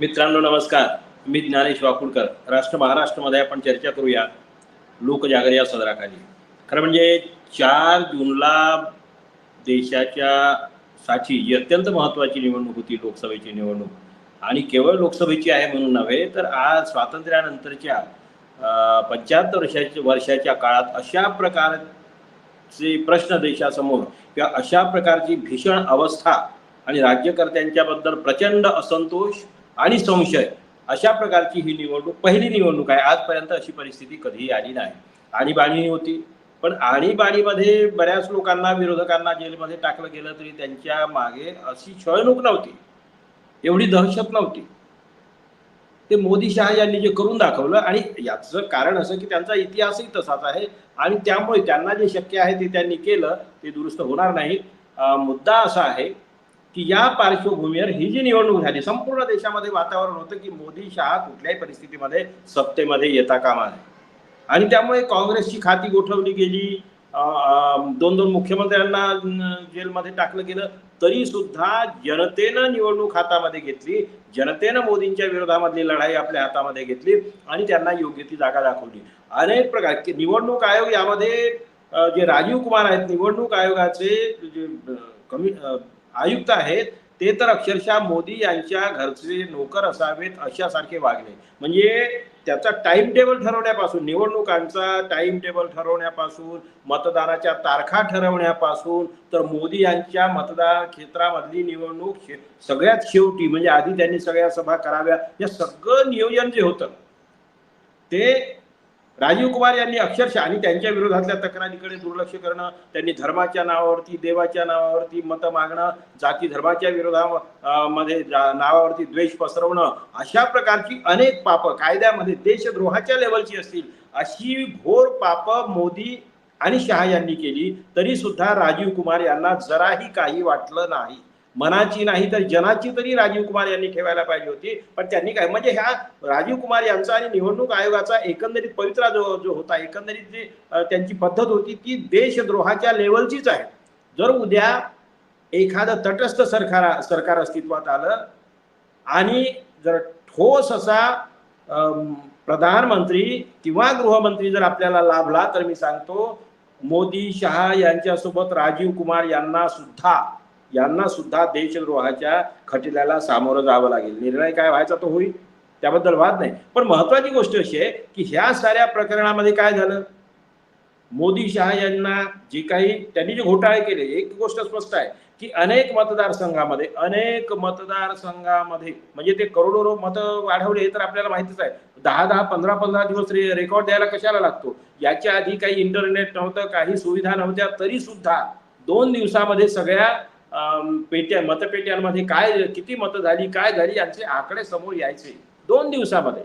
मित्रांनो नमस्कार. मी ज्ञानेश वाकुडकर. राष्ट्र महाराष्ट्रामध्ये आपण चर्चा करूया. लोकजागर या सदराखाली. खरं म्हणजे चार जूनला देशाच्या साठी ही अत्यंत महत्त्वाची निवडणूक होती लोकसभेची निवडणूक. आणि केवळ लोकसभेची आहे म्हणून नव्हे तर आज स्वातंत्र्यानंतरच्या पंच्याहत्तर वर्षाच्या वर्षाच्या काळात अशा प्रकारचे प्रश्न देशासमोर किंवा अशा प्रकारची भीषण अवस्था आणि राज्यकर्त्यांच्याबद्दल प्रचंड असंतोष आणि संशय. अशा प्रकारची ही निवडणूक पहिली निवडणूक आहे. आजपर्यंत अशी परिस्थिती कधीही आली नाही. आणीबाणी होती. पण आणीबाणीमध्ये बऱ्याच लोकांना विरोधकांना जेलमध्ये टाकलं गेलं तरी त्यांच्या मागे अशी छळणूक नव्हती. एवढी दहशत नव्हती. ते मोदी शहा यांनी जे करून दाखवलं आणि याचं कारण असं की त्यांचा इतिहासही तसाच आहे आणि त्यामुळे त्यांना जे शक्य आहे ते त्यांनी केलं ते दुरुस्त होणार नाही. मुद्दा असा आहे की या पार्श्वभूमीवर ही जी निवडणूक झाली संपूर्ण देशामध्ये वातावरण होतं की मोदी शहा कुठल्याही परिस्थितीमध्ये सत्तेमध्ये येता कामा नये. आणि त्यामुळे काँग्रेसची खाती गोठवली गेली. दोन दोन मुख्यमंत्र्यांना जेलमध्ये टाकलं गेलं. तरी सुद्धा जनतेनं निवडणूक हातामध्ये घेतली. जनतेनं मोदींच्या विरोधामधली लढाई आपल्या हातामध्ये घेतली आणि त्यांना योग्य ती जागा दाखवली. अनेक प्रकार निवडणूक आयोग यामध्ये जे राजीव कुमार आहेत निवडणूक आयोगाचे जे कमी आयुक्त आहेत ते तर अक्षरशः मोदी यांच्या घरचे नोकर असावेत अशासारखे वागले म्हणजे त्याचा टाइम टेबल ठरवण्यापासून निवडणुकांचा टाइम टेबल ठरवण्यापासून मतदानाच्या तारखा ठरवण्यापासून तर मोदी यांच्या मतदार क्षेत्रामधली निवडणूक सगळ्यात शेवटी म्हणजे आधी त्यांनी सगळ्या सभा कराव्या या सगळं नियोजन जे होतं ते राजीव कुमार यांनी अक्षरशः आणि त्यांच्या विरोधातल्या तक्रारीकडे दुर्लक्ष करणं त्यांनी धर्माच्या नावावरती देवाच्या नावावरती मतं मागणं जाती धर्माच्या विरोधामध्ये नावावरती द्वेष पसरवणं अशा प्रकारची अनेक पापं कायद्यामध्ये देशद्रोहाच्या लेवलची असतील अशी घोर पापं मोदी आणि शहा यांनी केली तरी सुद्धा राजीव कुमार यांना जराही काही वाटलं नाही. मनाची नाही तर जनाची तरी राजीव कुमार यांनी ठेवायला पाहिजे होती. पण त्यांनी काय म्हणजे ह्या राजीव कुमार यांचा आणि निवडणूक आयोगाचा एकंदरीत पवित्रा जो जो होता एकंदरीत जी त्यांची पद्धत होती ती देशद्रोहाच्या लेवलचीच आहे. जर उद्या एखादं तटस्थ सरकार सरकार अस्तित्वात आलं आणि जर ठोस असा प्रधानमंत्री किंवा गृहमंत्री जर आपल्याला लाभला तर मी सांगतो मोदी शहा यांच्यासोबत राजीव कुमार यांना सुद्धा यांना सुद्धा देशद्रोहाच्या खटल्याला सामोरं जावं लागेल. निर्णय काय व्हायचा तो होईल त्याबद्दल वाद नाही. पण महत्वाची गोष्ट अशी आहे की ह्या साऱ्या प्रकरणामध्ये काय झालं? मोदी शहा यांना जे काही त्यांनी जे घोटाळे केले एक गोष्ट स्पष्ट आहे की अनेक मतदारसंघामध्ये अनेक मतदारसंघामध्ये म्हणजे ते करोडो मत वाढवले हे तर आपल्याला माहितीच आहे. दहा दहा पंधरा पंधरा दिवस रे रेकॉर्ड द्यायला कशाला लागतो? याच्या आधी काही इंटरनेट नव्हतं काही सुविधा नव्हत्या तरी सुद्धा दोन दिवसामध्ये सगळ्या पेट्या मतपेट्यांमध्ये काय किती मतं झाली काय झाली यांचे आकडे समोर यायचे. दोन दिवसामध्ये.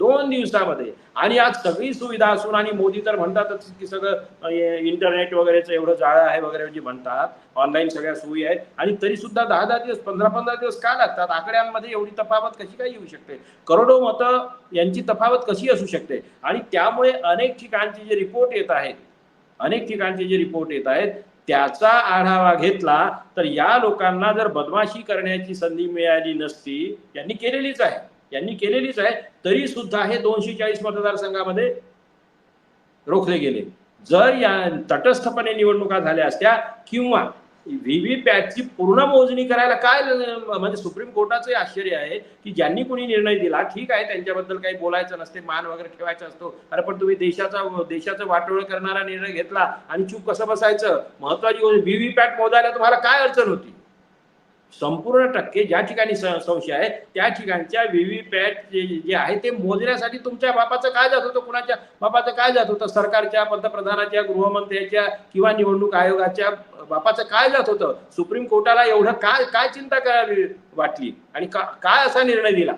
दोन दिवसामध्ये. आणि आज सगळी सुविधा असून आणि मोदी तर म्हणतातच की सगळं इंटरनेट वगैरेचं एवढं जाळं आहे वगैरे जे म्हणतात. ऑनलाईन सगळ्या सोयी आहेत. आणि तरी सुद्धा दहा दहा दिवस पंधरा पंधरा दिवस का लागतात? आकड्यांमध्ये एवढी तफावत कशी काय येऊ शकते? करोडो मतं यांची तफावत कशी असू शकते? आणि त्यामुळे अनेक ठिकाणचे जे रिपोर्ट येत आहेत अनेक ठिकाणचे जे रिपोर्ट येत आहेत त्याचा आढावा घेतला तर या लोकांना जर बदमाशी करण्याची संधी मिळाली नसती यांनी केलेलीच आहे. यांनी केलेलीच आहे तरी सुद्धा हे दोनशे चाळीस मतदारसंघामध्ये रोखले गेले. जर या तटस्थपणे निवडणुका झाल्या असत्या किंवा व्हीव्हीपॅटची पूर्ण मोजणी करायला काय म्हणजे सुप्रीम कोर्टाचं आश्चर्य आहे की ज्यांनी कोणी निर्णय दिला ठीक आहे त्यांच्याबद्दल काही बोलायचं नसते मान वगैरे ठेवायचा असतो. अरे पण तुम्ही देशाचा देशाचं वाटोळ करणारा निर्णय घेतला आणि चूक कसं बसायचं? महत्वाची गोष्ट व्हीव्हीपॅट मोजायला तुम्हाला काय अडचण होती? संपूर्ण टक्के ज्या ठिकाणी संशय आहे त्या ठिकाणच्या व्हीव्हीपॅट जे जे आहे ते मोजण्यासाठी तुमच्या बापाचं काय जात होतं? कुणाच्या बापाचं काय जात होतं? सरकारच्या पंतप्रधानाच्या गृहमंत्र्याच्या किंवा निवडणूक आयोगाच्या बापाचं काय जात होतं? सुप्रीम कोर्टाला एवढं काय काय चिंता करावी वाटली? आणि का काय असा निर्णय दिला?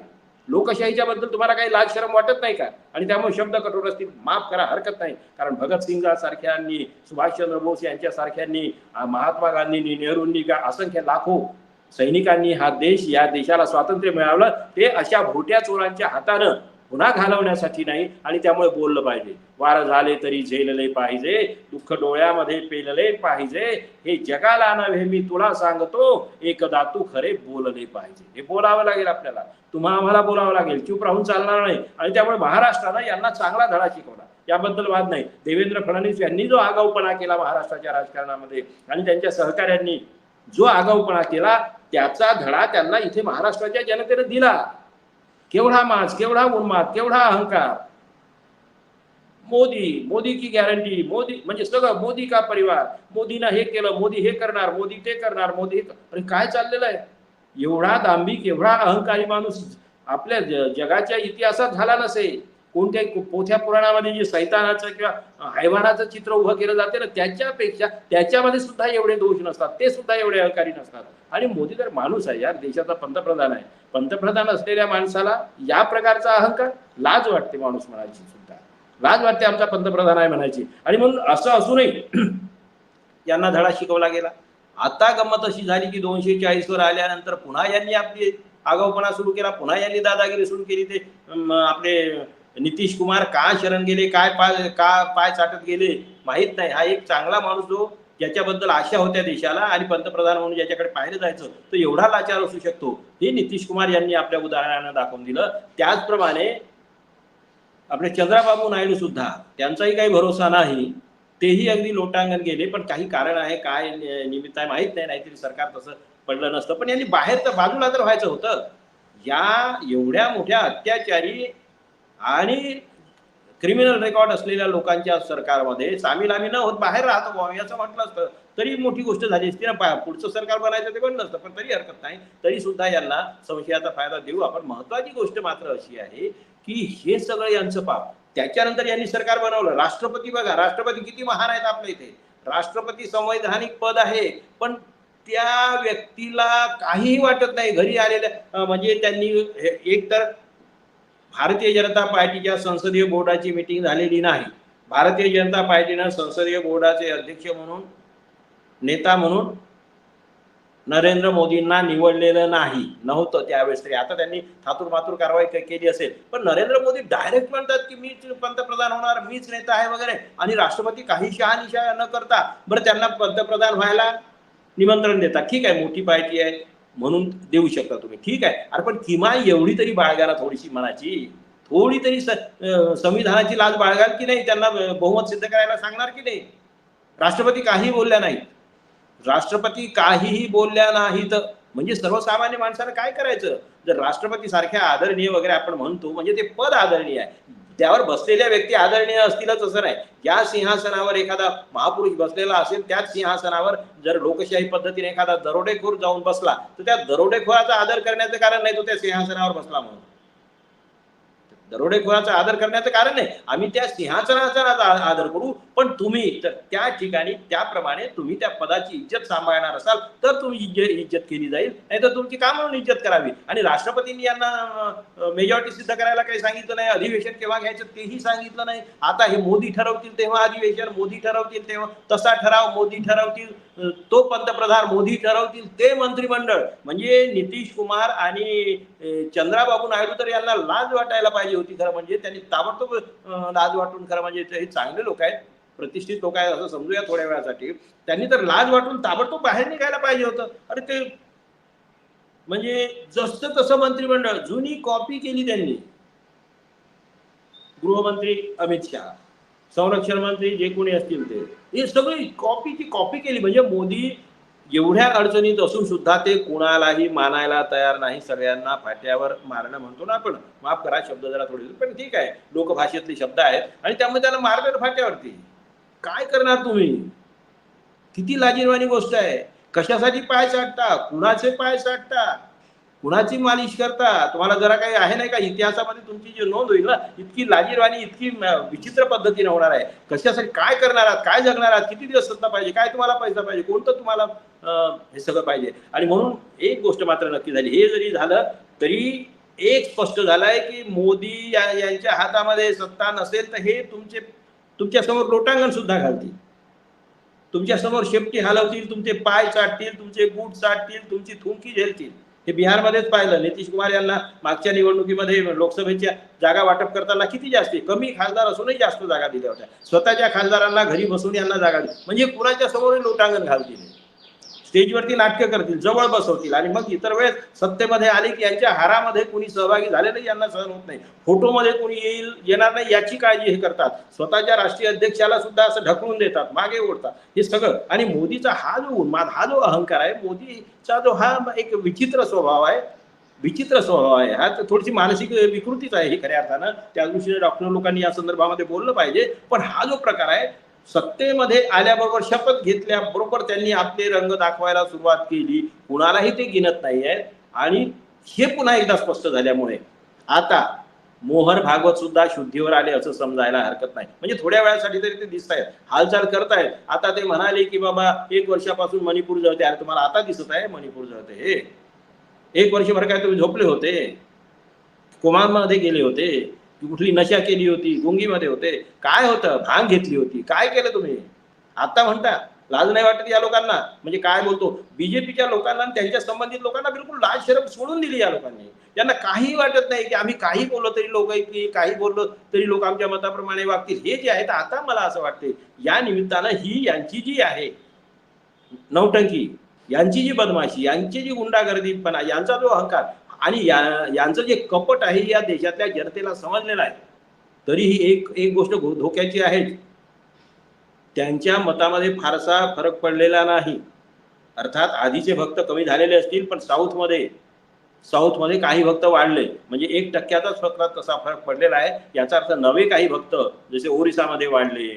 लोकशाहीच्या बद्दल तुम्हाला काही लाज शरम वाटत नाही का? आणि त्यामुळे शब्द कठोर असतील माफ करा हरकत नाही. कारण भगतसिंगासारख्यांनी सुभाषचंद्र बोस यांच्या सारख्यांनी महात्मा गांधींनी नेहरूंनी का असंख्य लाखो सैनिकांनी हा देश या देशाला स्वातंत्र्य मिळवलं ते अशा भोट्या चोरांच्या हातानं पुन्हा घालवण्यासाठी नाही आणि त्यामुळे बोललं पाहिजे. वार झाले तरी झेलले पाहिजे दुःख डोळ्यामध्ये पेलले पाहिजे. हे जगाला नव्हे मी तुला सांगतो एकदा तू खरे बोलले पाहिजे. हे बोलावं लागेल आपल्याला. तुम्हा आम्हाला बोलावं लागेल. चूप राहून चालणार नाही. आणि त्यामुळे महाराष्ट्रानं यांना चांगला धडा शिकवला. याबद्दल वाद नाही. देवेंद्र फडणवीस यांनी जो आगाऊपणा केला महाराष्ट्राच्या राजकारणामध्ये आणि त्यांच्या सहकाऱ्यांनी जो आगाऊपणा केला त्याचा धडा त्यांना इथे महाराष्ट्राच्या जनतेने दिला. केवढा माज केवढा उन्माद केवढा अहंकार. मोदी मोदी की गॅरंटी मोदी म्हणजे सगळं मोदी का परिवार? मोदीनं हे केलं मोदी हे करणार मोदी ते करणार मोदी हे अरे काय चाललेलं आहे? एवढा दांभिक एवढा अहंकारी माणूस आपल्या जगाच्या इतिहासात झाला नसेल. कोणत्याही पोथ्या पुराणामध्ये जे सैतानाचं किंवा हैवानाचं चित्र उभं केलं जाते ना त्याच्यापेक्षा त्याच्यामध्ये सुद्धा एवढे दोष नसतात. ते सुद्धा एवढे अहंकारी नसतात. आणि मोदी तर माणूस आहे यार देशाचा पंतप्रधान आहे. पंतप्रधान असलेल्या माणसाला या प्रकारचा अहंकार लाज वाटते माणूस म्हणायची सुद्धा. लाज वाटते आमचा पंतप्रधान आहे म्हणायची. आणि म्हणून असं असूनही यांना धडा शिकवला गेला. आता गंमत अशी झाली की दोनशे चाळीस वर आल्यानंतर पुन्हा यांनी आपली आगाऊपणा सुरू केला. पुन्हा यांनी दादागिरी सुरू केली. ते आपले नितीश कुमार का शरण गेले काय पाय का पाय चाटत गेले माहीत नाही. हा एक चांगला माणूस जो ज्याच्याबद्दल आशा होत्या देशाला आणि पंतप्रधान म्हणून ज्याच्याकडे पाहिलं जायचं तो एवढा लाचार असू शकतो. हे नितीश कुमार यांनी आपल्या उदाहरणानं दाखवून दिलं. त्याचप्रमाणे आपले चंद्राबाबू नायडू सुद्धा त्यांचाही काही भरोसा नाही. तेही अगदी लोटांगण गेले पण काही कारण आहे काय निमित्त आहे माहीत नाही. नाहीतरी सरकार तसं पडलं नसतं. पण यांनी बाहेर तर बाजूला तर व्हायचं होतं. या एवढ्या मोठ्या अत्याचारी आणि क्रिमिनल रेकॉर्ड असलेल्या लोकांच्या सरकारमध्ये सामील आम्ही न होत बाहेर राहतो बुवा. याचं म्हटलं असतं तरी मोठी गोष्ट झाली असती ना. पुढचं सरकार बनायचं ते बनलं असतं पण तरी हरकत नाही. तरी सुद्धा यांना संशयाचा फायदा देऊ आपण. महत्वाची गोष्ट मात्र अशी आहे की हे सगळं यांचं पाप. त्याच्यानंतर यांनी सरकार बनवलं. राष्ट्रपती बघा राष्ट्रपती किती महान आहेत आपल्या इथे. राष्ट्रपती संवैधानिक पद आहे पण त्या व्यक्तीला काहीही वाटत नाही. घरी आलेल्या म्हणजे त्यांनी हे- एक तर भारतीय जनता पार्टीच्या संसदीय बोर्डाची मिटिंग झालेली नाही. भारतीय जनता पार्टीनं संसदीय बोर्डाचे अध्यक्ष म्हणून नेता म्हणून नरेंद्र मोदींना निवडलेलं नाही. नव्हतं त्यावेळेस तरी. आता त्यांनी थातूर मातूर कारवाई केली असेल. पण नरेंद्र मोदी डायरेक्ट म्हणतात की मीच पंतप्रधान होणार मीच नेता आहे वगैरे. आणि राष्ट्रपती काही शहानिशा न करता बरं त्यांना पंतप्रधान व्हायला निमंत्रण देतात. ठीक आहे मोठी पार्टी आहे. म्हणून देऊ शकता तुम्ही. ठीक आहे? अरे पण किमान एवढी तरी बाळगाला थोडीशी मनाची. थोडी तरी संविधानाची लाज बाळगाल की नाही त्यांना बहुमत सिद्ध करायला सांगणार की नाही? राष्ट्रपती काही बोलल्या नाहीत. राष्ट्रपती काहीही बोलल्या नाहीत. म्हणजे सर्वसामान्य माणसानं काय करायचं? जर राष्ट्रपती सारख्या आदरणीय वगैरे आपण म्हणतो म्हणजे ते पद आदरणीय आहे. त्यावर बसलेल्या व्यक्ती आदरणीय असतीलच असं नाही. ज्या सिंहासनावर एखादा महापुरुष बसलेला असेल त्याच सिंहासनावर जर लोकशाही पद्धतीने एखादा दरोडेखोर जाऊन बसला तर त्या दरोडेखोराचा आदर करण्याचं कारण नाही तो त्या सिंहासनावर बसला म्हणून. दरोडेखोराचा आदर करण्याचं कारण नाही आम्ही त्या सिंहासनाचा आदर करू पण तुम्ही तर त्या ठिकाणी त्याप्रमाणे तुम्ही त्या पदाची इज्जत सांभाळणार असाल तर तुम्ही इज्जत केली जाईल. नाही तर तुमची का म्हणून इज्जत करावी. आणि राष्ट्रपतींनी यांना मेजॉरिटी सिद्ध करायला काही सांगितलं नाही अधिवेशन केव्हा घ्यायचं तेही सांगितलं नाही. आता हे मोदी ठरवतील तेव्हा अधिवेशन मोदी ठरवतील तेव्हा तसा ठराव मोदी ठरवतील तो पंतप्रधान मोदी ठरवतील ते मंत्रिमंडळ. म्हणजे नितीश कुमार आणि चंद्राबाबू नायडू तर यांना लाज वाटायला पाहिजे होती खरं म्हणजे. त्यांनी ताबडतोब लाज वाटून खरं म्हणजे हे चांगले लोक आहेत प्रतिष्ठित लोक आहेत असं समजूया थोड्या वेळासाठी. त्यांनी तर लाज वाटून ताबडतोब बाहेर निघायला पाहिजे होतं. अरे ते म्हणजे जसं तसं मंत्रिमंडळ जुनी कॉपी केली त्यांनी. गृहमंत्री अमित शहा संरक्षण मंत्री जे कोणी असतील ते. हे सगळी कॉपीची कॉपी केली. म्हणजे मोदी एवढ्या अडचणीत असून सुद्धा ते कुणालाही मानायला तयार नाही. सगळ्यांना फाट्यावर मारणं म्हणतो ना आपण. माफ करा शब्द जरा थोडे पण ठीक आहे. लोकभाषेतले शब्द आहेत आणि त्यामुळे त्याला मारलं फाट्यावरती. काय करणार तुम्ही? किती लाजीरवाणी गोष्ट आहे. कशासाठी पाय चाटता कुणाचे पाय चाटता कुणाची मालिश करता? तुम्हाला जरा काही आहे नाही का? इतिहासामध्ये तुमची जी नोंद होईल ना इतकी लाजीरवाणी इतकी विचित्र पद्धतीने होणार आहे. कशासाठी काय करणार आहात? काय जगणार आहात? किती दिवस सत्ता पाहिजे? काय तुम्हाला पैसा पाहिजे? कोणतं तुम्हाला हे सगळं पाहिजे? आणि म्हणून एक गोष्ट मात्र नक्की झाली. हे जरी झालं तरी एक स्पष्ट झालंय की मोदी या- यांच्या हातामध्ये सत्ता नसेल तर हे तुमचे तुमच्यासमोर लोटांगण सुद्धा घालतील. तुमच्यासमोर शेपटी हलवतील तुमचे पाय चाटतील तुमचे बूट चाटतील तुमची थुंकी झेलतील. हे बिहारमध्येच पाहिलं. नितीश कुमार यांना मागच्या निवडणुकीमध्ये लोकसभेच्या जागा वाटप करताना किती जास्त कमी खासदार असूनही जास्त जागा दिल्या होत्या. स्वतःच्या खासदारांना घरी बसून यांना जागा दिली. म्हणजे कुणाच्या समोर लोटांगण घालतील स्टेजवरती नाटकं करतील जवळ बसवतील आणि मग इतर वेळेस सत्तेमध्ये आले की यांच्या हारामध्ये कुणी सहभागी झालेलं यांना सहन होत नाही. फोटोमध्ये कुणी येईल येणार नाही याची काळजी हे करतात. स्वतःच्या राष्ट्रीय अध्यक्षाला सुद्धा असं ढकलून देतात मागे ओढतात. हे सगळं. आणि मोदीचा हा जो उन्माद हा जो अहंकार आहे मोदीचा जो हा एक विचित्र स्वभाव आहे विचित्र स्वभाव आहे. हा तर थोडीशी मानसिक विकृतीच आहे ही खऱ्या अर्थानं. त्या दृष्टीने डॉक्टर लोकांनी या संदर्भामध्ये बोललं पाहिजे. पण हा जो प्रकार आहे सत्तेमध्ये आल्याबरोबर शपथ घेतल्याबरोबर त्यांनी आपले रंग दाखवायला सुरुवात केली. कुणालाही ते गिनत नाही आहेत. आणि हे पुन्हा एकदा स्पष्ट झाल्यामुळे आता मोहर भागवत सुद्धा शुद्धीवर आले असं समजायला हरकत नाही. म्हणजे थोड्या वेळासाठी तरी ते दिसत आहेत हालचाल करतायत. आता ते म्हणाले की बाबा एक वर्षापासून मणिपूर जळते. अरे तुम्हाला आता दिसत आहे मणिपूर जळते हे. एक वर्षभर काय तुम्ही झोपले होते? कुमारमध्ये गेले होते. कुठली नशा केली होती गुंगीमध्ये होते काय होतं भांग घेतली होती काय केलं तुम्ही? आता म्हणता लाज नाही वाटत या लोकांना? म्हणजे काय बोलतो? बीजेपीच्या लोकांना आणि त्यांच्या संबंधित लोकांना बिलकुल लाज शरम सोडून दिली या लोकांनी. यांना काही वाटत नाही की आम्ही काही बोललो तरी लोक ऐकतील काही बोललो तरी लोक आमच्या मताप्रमाणे वागतील. हे जे आहे तर आता मला असं वाटते या निमित्तानं ही यांची जी आहे नौटंकी यांची जी बदमाशी यांची जी गुंडागर्दीपणा यांचा जो अहंकार आणि या यांचं जे कपट आहे या देशातल्या जनतेला समजलेलं आहे. तरीही एक एक गोष्ट धोक्याची आहे. त्यांच्या मतामध्ये फारसा फरक पडलेला नाही. अर्थात आधीचे भक्त कमी झालेले असतील पण साऊथमध्ये साऊथमध्ये काही भक्त वाढले. म्हणजे एक टक्क्याचाच फक्त तसा फरक पडलेला आहे याचा अर्थ नवे काही भक्त जसे ओरिसामध्ये वाढले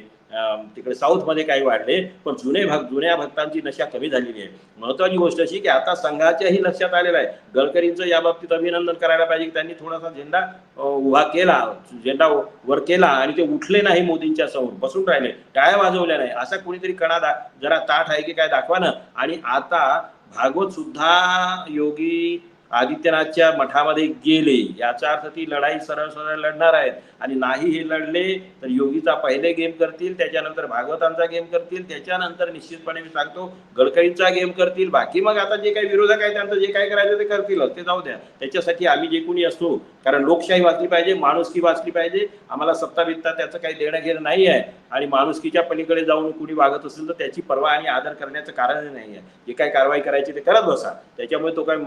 तिकडे साऊथमध्ये काही वाढले पण जुने भाग जुन्या भक्तांची नशा कमी झालेली आहे. महत्वाची गोष्ट अशी की आता संघाच्याही लक्षात आलेलं आहे. गडकरींचं या बाबतीत अभिनंदन करायला पाहिजे की त्यांनी थोडासा झेंडा उभा केला झेंडा वर केला आणि ते उठले नाही मोदींच्या समोर बसून राहिले टाळ्या वाजवल्या नाही. असा कोणीतरी कणा जरा ताठ आहे की काय दाखवा ना. आणि आता भागवत सुद्धा योगी आदित्यनाथच्या मठामध्ये गेले. याचा अर्थ ती लढाई सरळ सरळ लढणार आहेत. आणि नाही हे लढले तर योगीचा पहिले गेम करतील त्याच्यानंतर भागवतांचा गेम करतील त्याच्यानंतर निश्चितपणे मी सांगतो गडकरींचा गेम करतील. बाकी मग आता जे काही विरोधक आहे त्यांचं जे काय करायचं ते करतीलच ते जाऊ द्या. त्याच्यासाठी आम्ही जे कोणी असतो कारण लोकशाही वाचली पाहिजे माणुसकी वाचली पाहिजे आम्हाला सत्ता वित्ता त्याचं काही देणं घेणं नाही आहे. आणि माणुसकीच्या पलीकडे जाऊन कुणी वागत असेल तर त्याची पर्वा आणि आदर करण्याचं कारणही नाही आहे. जे काय कारवाई करायची ते करत बसा. त्याच्यामुळे तो काय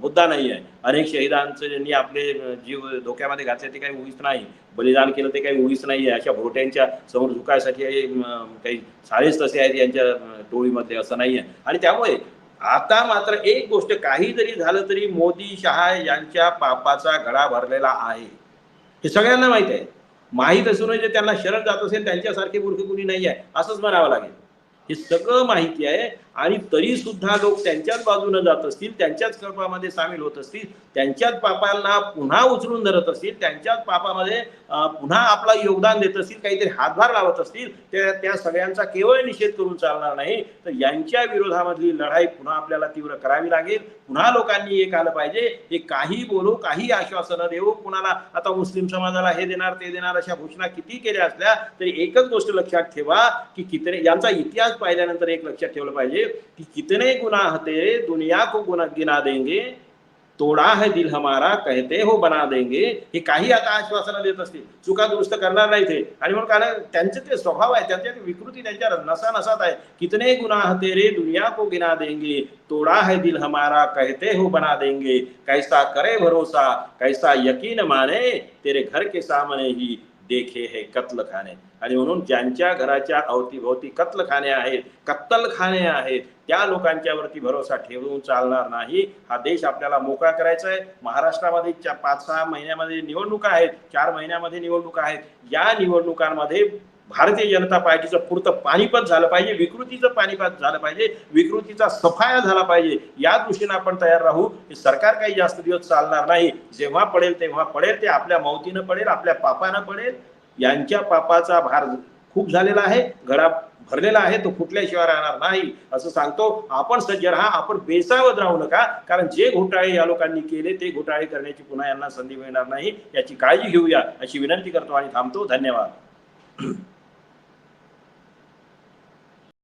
मुद्दा नाही आहे अनेक शहीदांचं ज्यांनी आपले जीव धोक्यामध्ये घातले ते काही उगीच नाही. बलिदान केलं ते काही उगीच नाही आहे अशा भोट्यांच्या समोर झुकायसाठी काही साळेच तसे आहेत यांच्या टोळीमध्ये असं नाही आहे आणि त्यामुळे आता मात्र एक गोष्ट काही जरी झालं तरी मोदी शहा यांच्या पापाचा गळा भरलेला आहे. हे सगळ्यांना माहीत आहे. माहीत असूनही जे त्यांना शरण जात असेल त्यांच्यासारखे मूर्ख कुणी नाही आहे असंच म्हणावं लागेल. हे सगळं माहिती आहे. आणि तरी सुद्धा लोक त्यांच्याच बाजूने जात असतील त्यांच्याच कर्मामध्ये सामील होत असतील त्यांच्याच पापांना पुन्हा उचलून धरत असतील त्यांच्याच पापामध्ये पुन्हा आपला योगदान देत असतील काहीतरी हातभार लावत असतील त्या त्या सगळ्यांचा केवळ निषेध करून चालणार नाही. तर यांच्या विरोधामधली लढाई पुन्हा आपल्याला तीव्र करावी लागेल. पुन्हा लोकांनी एक आलं पाहिजे. हे काही बोलू काही आश्वासनं देऊ. कुणाला आता मुस्लिम समाजाला हे देणार ते देणार अशा घोषणा किती केल्या असल्या तरी एकच गोष्ट लक्षात ठेवा की किती यांचा इतिहास पाहिल्यानंतर एक लक्षात ठेवलं पाहिजे कि कितने गुनाह तेरे दुनिया को गुना, गिना देंगे। तोडा है दिल हमारा, कहते हो बना देंगे। हे काही आता आश्वासनं देत असतील चुका दुरुस्त करणार नाही ते आणि म्हणून कारण त्यांचे ते स्वभाव आहे त्यांच्या विकृती, त्यांच्या नसा नसात आहे. कितने गुनाह तेरे दुनिया को गिना देंगे। तोड़ा है दिल हमारा, कहते हो बना देंगे। कैसा करे भरोसा, कैसा यकीन माने, तेरे घर के सामने ही। देखे हे कत्लखाने. आणि म्हणून ज्यांच्या घराच्या अवतीभोवती कत्लखाने आहेत कत्तलखाने आहेत त्या लोकांच्यावरती भरोसा ठेवून चालणार नाही. हा देश आपल्याला मोकळा करायचा आहे. महाराष्ट्रामध्ये पाच सहा महिन्यामध्ये निवडणुका आहेत चार महिन्यामध्ये निवडणुका आहेत. या निवडणुकांमध्ये भारतीय जनता पार्टीचं पुरतं पाणीपत झालं पाहिजे विकृतीचं पाणीपत झालं पाहिजे विकृतीचा सफाया झाला पाहिजे या दृष्टीने आपण तयार राहू हे सरकार काही जास्त दिवस चालणार नाही. जेव्हा पडेल तेव्हा पडेल ते आपल्या मौतीनं पडेल आपल्या पापानं पडेल. यांच्या पापाचा भार खूप झालेला आहे घडा भरलेला आहे तो फुटल्याशिवाय राहणार नाही असं सांगतो. आपण सज्ज राहा आपण बेसावत राहू नका कारण जे घोटाळे या लोकांनी केले ते घोटाळे करण्याची पुन्हा यांना संधी मिळणार नाही. याची काळजी घेऊया अशी विनंती करतो आणि थांबतो. धन्यवाद.